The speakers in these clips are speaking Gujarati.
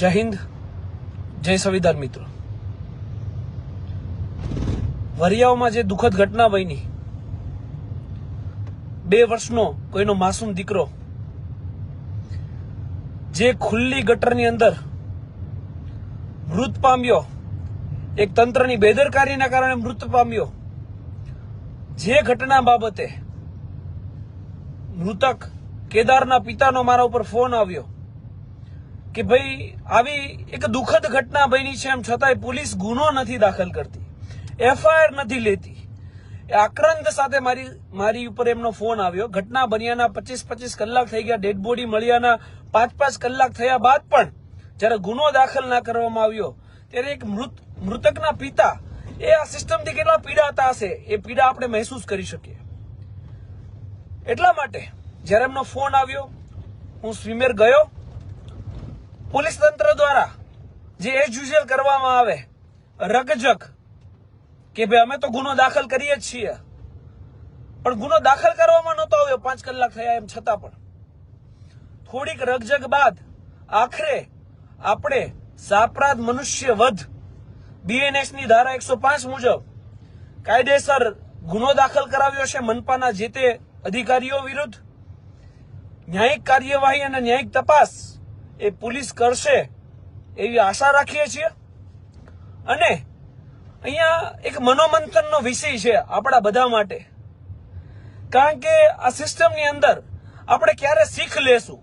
જય હિન્દ, જય સંવિધાન મિત્રો. વરિયાઓમાં જે દુઃખદ ઘટના બની, બે વર્ષનો કોઈનો માસૂમ દીકરો, જે ખુલ્લી ગટરની અંદર મૃત પામ્યો, એક તંત્રની બેદરકારીના કારણે મૃત પામ્યો, જે ઘટના બાબતે મૃતક કેદારના પિતાનો મારા ઉપર ફોન આવ્યો. કે ભાઈ આવી એક દુઃખદ ઘટના બની છે એમ છતાંય પોલીસ ગુનો નથી દાખલ કરતી. એફઆઈઆર નથી લેતી. આક્રંદ સાથે મારી મારી ઉપર એમનો ફોન આવ્યો. ઘટના બન્યાના પચીસ પચીસ કલાક થઈ ગયા. ડેડ બોડી મળ્યાના પાંચ પાંચ કલાક થયા બાદ પણ જ્યારે ગુનો દાખલ ના કરવામાં આવ્યો, ત્યારે એક મૃત, મૃતકના પિતા, એ આ સિસ્ટમથી કેટલા પીડાતા હશે? એ પીડા આપણે મહેસૂસ કરી શકીએ. એટલા માટે જ્યારે એમનો ફોન આવ્યો, હું સ્વિમેર ગયો પોલીસ તંત્ર દ્વારા જે એઝ યુઝ્યુઅલ કરવામાં આવે રગજક કે ભાઈ અમે તો ગુનો દાખલ કરીએ જ છીએ. પણ ગુનો દાખલ કરવામાં નહોતો આવ્યો, પાંચ કલાક થયા એમ છતાં પણ. થોડીક રગજગ બાદ આખરે આપણે સાપરાધ મનુષ્ય વધ બીએનએસની ધારા એકસો પાંચ મુજબ કાયદેસર ગુનો દાખલ કરાવ્યો છે મનપાના જે તે અધિકારીઓ વિરુદ્ધ. ન્યાયિક કાર્યવાહી અને ન્યાયિક તપાસ એ પોલીસ કરશે એવી આશા રાખીએ છીએ. અને અહીંયા એક મનોમંથનનો વિષય છે આપણા બધા માટે. કારણ કે આ સિસ્ટમની અંદર આપણે ક્યારે શીખ લેશું,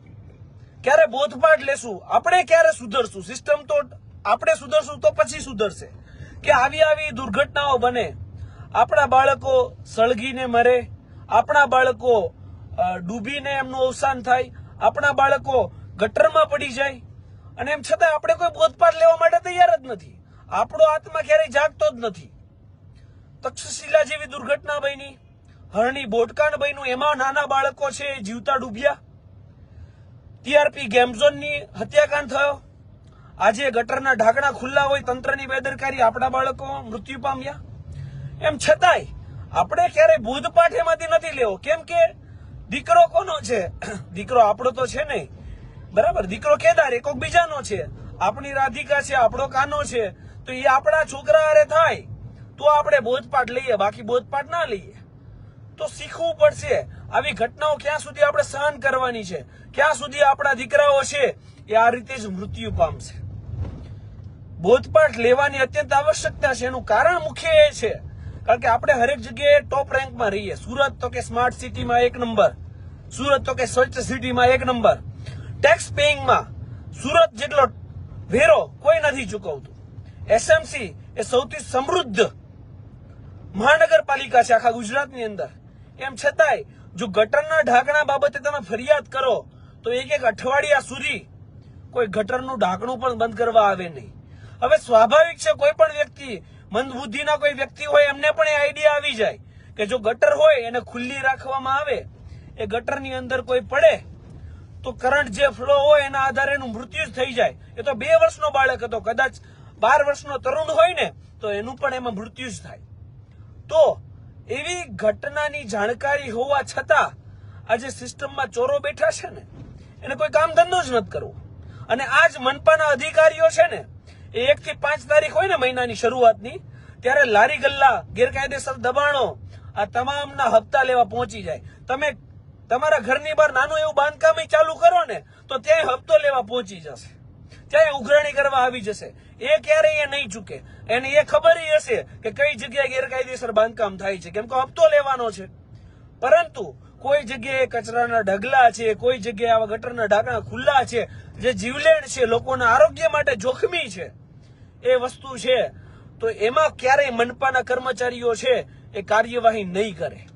ક્યારે બોધપાઠ લેશું, આપણે ક્યારે સુધરશું? સિસ્ટમ તો આપણે સુધરશું તો પછી સુધરશે. કે આવી આવી દુર્ઘટનાઓ બને, આપણા બાળકો સળગીને મરે, આપણા બાળકો ડૂબીને એમનું અવસાન થાય, આપણા બાળકો ગટરમાં પડી જાય. અને એમ છતાં આપણે કોઈ બોધપાઠ લેવા માટે તૈયાર જ નથી. આપણો આત્મા ક્યારેય જાગતો જ નથી. તક્ષશિલા જેવી દુર્ઘટના બની. હરણી બોટકાન બન્યું. એમાં નાના બાળકો છે, જીવતા ડૂબ્યા. ટીઆરપી ગેમઝોનની હત્યાકાંડ થયો. આજે ગટરના ઢાંકણા ખુલ્લા હોય તંત્રની બેદરકારી આપણા બાળકો મૃત્યુ પામ્યા. એમ છતાંય આપણે ક્યારેય બોધપાઠ એમાંથી નથી લેવો. કેમ કે દીકરો કોનો છે? દીકરો આપણો તો છે નહીં. બરાબર? દીકરો કેદાર એ કોક બીજાનો છે. આપણી રાધિકા છે, આપણો કાનો છે. તો એ આપણા છોકરા હારે થાય. તો આપણે બોધપાઠ લઈએ, બાકી બોધપાઠ ના લઈએ. તો શીખવું પડશે. આવી ઘટનાઓ ક્યાં સુધી આપણે સહન કરવાની છે? ક્યાં સુધી આપણા દીકરાઓ છે? એ આ રીતે જ મૃત્યુ પામશે. બોધપાઠ લેવાની અત્યંત આવશ્યકતા છે. એનું કારણ મુખ્ય એ છે. કારણ કે આપણે હરેક જગ્યાએ ટોપ રેન્કમાં રહીએ. સુરત તો કે સ્માર્ટ સિટીમાં એક નંબર સુરત તો કે સ્વચ્છ સિટીમાં એક નંબર ટેક્સ પેઇંગમાં સુરત જેટલો વેરો કોઈ નથી ચૂકવતું. એસએમસી એ સૌથી સમૃદ્ધ મહાનગરપાલિકા છે આખા ગુજરાતની અંદર. એમ છતાંય, જો ગટરના ઢાંકણા બાબતે તમે ફરિયાદ કરો, તો એક એક અઠવાડિયા સુધી કોઈ ગટરનું ઢાંકણું પણ બંધ કરવા આવે નહીં. હવે સ્વાભાવિક છે, કોઈ પણ વ્યક્તિ, મંદબુદ્ધિના કોઈ વ્યક્તિ હોય, એમને પણ એ આઈડિયા આવી જાય કે જો ગટર હોય, એને ખુલ્લી રાખવામાં આવે, એ ગટરની અંદર કોઈ પડે તો કરંટ જે ફ્લો હોય એના આધારે એનું મૃત્યુ જ થઈ જાય. એ તો બે વર્ષનો બાળક હતો, કદાચ બાર વર્ષનો તરુણ હોય ને, તો એનું પણ એમાં મૃત્યુ જ થાય. તો એવી ઘટનાની જાણકારી હોવા છતાં આજે સિસ્ટમમાં ચોરો બેઠા છે ને, એને કોઈ કામ ધંધો જ નથી કરવો. અને આજ મનપાના અધિકારીઓ છે ને, એ એક થી પાંચ તારીખ હોય ને મહિનાની શરૂઆતની, ત્યારે લારી ગલ્લા ગેરકાયદેસર દબાણો આ તમામના હપ્તા લેવા પહોંચી જાય. તમે તમારા ઘરની બહાર નાનું એવું બાંધકામ ચાલુ કરો ને, તો ત્યાં હપ્તો લેવા પહોંચી જશે. ત્યાં ઉઘરાણી કરવા આવી જશે. એ ક્યારેય નહીં ચૂકે. એને એ ખબર હશે કે કઈ જગ્યાએ ગેરકાયદેસર બાંધકામ થાય છે. કેમ કે હપ્તો લેવાનો છે. પરંતુ કોઈ જગ્યાએ કચરાના ઢગલા છે, કોઈ જગ્યાએ આવા ગટરના ઢાંકણા ખુલ્લા છે, જે જીવલેણ છે, લોકોના આરોગ્ય માટે જોખમી છે, એ વસ્તુ છે, તો એમાં ક્યારેય મનપાના કર્મચારીઓ છે, એ કાર્યવાહી નહીં કરે.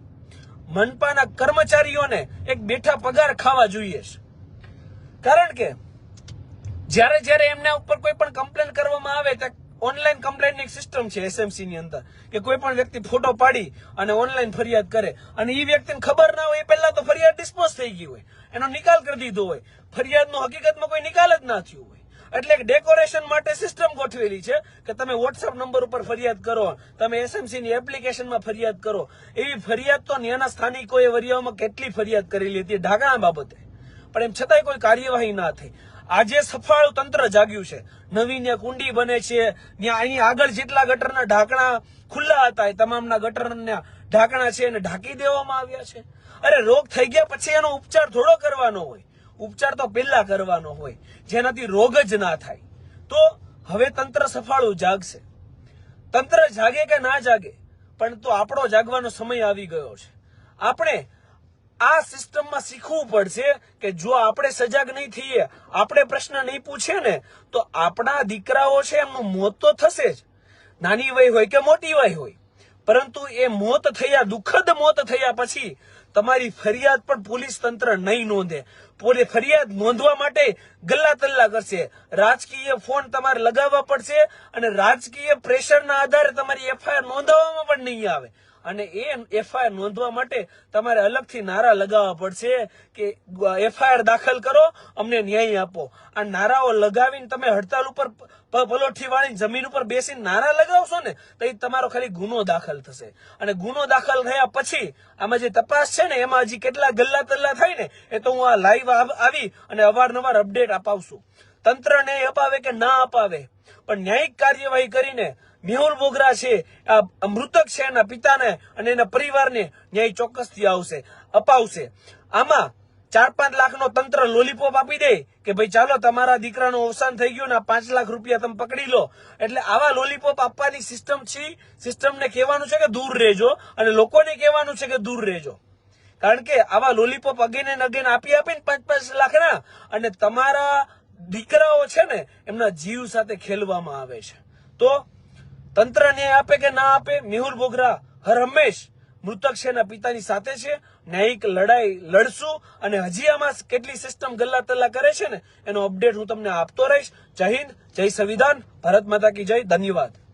મનપાના કર્મચારીઓને એક બેઠા પગાર ખાવા જોઈએ કારણ કે જ્યારે જ્યારે એમના ઉપર કોઈ પણ કમ્પ્લેન કરવામાં આવે તો ઓનલાઈન કમ્પ્લેનની એક સિસ્ટમ છે એસએમસી ની અંદર, કે કોઈ પણ વ્યક્તિ ફોટો પાડી અને ઓનલાઈન ફરિયાદ કરે. અને એ વ્યક્તિને ખબર ના હોય, એ પહેલા તો ફરિયાદ ડિસ્પોઝ થઈ ગઈ હોય. એનો નિકાલ કરી દીધો હોય. ફરિયાદનો હકીકતમાં કોઈ નિકાલ જ ના થયો હોય. એટલે ડેકોરેશન માટે સિસ્ટમ ગોઠવેલી છે કે તમે વોટ્સઅપ નંબર ઉપર ફરિયાદ કરો, તમે એસએમસી ની એપ્લિકેશનમાં ફરિયાદ કરો. એવી ફરિયાદ તો ત્યાંના સ્થાનિકોએ વરિયાઓમાં કેટલી ફરિયાદ કરેલી હતી ઢાંકણા બાબતે. પણ એમ છતાંય કોઈ કાર્યવાહી ના થઈ. આજે સફાળું તંત્ર જાગ્યું છે. નવી ને કુંડી બને છે. ત્યાં અહીં આગળ જેટલા ગટરના ઢાંકણા ખુલ્લા હતા એ તમામના ગટરના ઢાંકણા છે એને ઢાંકી દેવામાં આવ્યા છે. અરે રોગ થઈ ગયા પછી એનો ઉપચાર થોડો કરવાનો હોય. ઉપચાર તો પહેલા કરવાનો હોય, જેનાથી રોગ જ ના થાય. તો હવે તંત્ર સફાળું જાગશે. તંત્ર જાગે કે ના જાગે, પણ તો આપણો જાગવાનો સમય આવી ગયો છે. આપણે આ સિસ્ટમમાં શીખવું પડશે કે જો આપણે સજાગ નહીં થઈએ, આપણે પ્રશ્ન નહીં પૂછીએ ને, તો આપણા દીકરાઓ છે એમનું મોત તો થશે જ. નાની વય હોય કે મોટી વય હોય, પરંતુ એ મોત થયા, દુઃખદ મોત થયા પછી તમારી ફરિયાદ પણ પોલીસ તંત્ર નહીં નોંધે. પોલે ફરિયાદ નોંધવા માટે ગલ્લા તલ્લા કરશે. રાજકીય ફોન તમારે લગાવવા પડશે અને રાજકીય પ્રેશરના આધારે તમારી એફઆઈઆર નોંધાવવામાં પણ નહીં આવે. અને એ એફઆઈઆર નોંધવા માટે તમારે અલગથી નારા લગાવવા પડશે કે એફઆઈઆર દાખલ કરો, અમને ન્યાય આપો. આ નારાઓ લગાવીને તમે હડતાલ ઉપર પલોઠી વાળી જમીન ઉપર બેસીને નારા લગાવશો ને, તો એ તમારો ખાલી ગુનો દાખલ થશે. અને ગુનો દાખલ થયા પછી આમાં જે તપાસ છે ને, એમાં હજી કેટલા ગલ્લા તલ્લા થાય ને, એ તો હું આ લાઈવ આવી અને અવારનવાર અપડેટ અપાવશું. તંત્રને અપાવે કે ના અપાવે? પણ ન્યાયિક કાર્યવાહી કરીને મેહુલ બોગરા છે. આ મૃતક છે એના પિતાને અને એના પરિવારને ન્યાય ચોક્કસથી આવશે, અપાવશે. આમાં ચાર પાંચ લાખનો તંત્ર લોલીપોપ આપી દે કે ભાઈ ચાલો તમારા દીકરાનું અવસાન થઈ ગયું ને પાંચ લાખ રૂપિયા તમે પકડી લો. એટલે આવા લોલીપોપ આપવાની સિસ્ટમ છે, સિસ્ટમને કહેવાનું છે કે દૂર રહેજો અને લોકોને કહેવાનું છે કે દૂર રહેજો. કારણ કે આવા લોલીપોપ અગેન એન્ડ અગેન આપી આપીને પાંચ પાંચ લાખના અને તમારા દીકરાઓ છે ને એમના જીવ સાથે ખેલવામાં આવે છે. તો તંત્ર ન્યાય આપે કે ના આપે? મેહુલ બોગરા, હર હંમેશ મૃતક છે એના પિતાની સાથે છે. ન્યાયિક લડાઈ લડશું અને હજી આમાં કેટલી સિસ્ટમ ગલ્લા તલ્લા કરે છે ને, એનો અપડેટ હું તમને આપતો રહીશ. જય હિન્દ, જય સંવિધાન. ભારત માતા કી જય. ધન્યવાદ.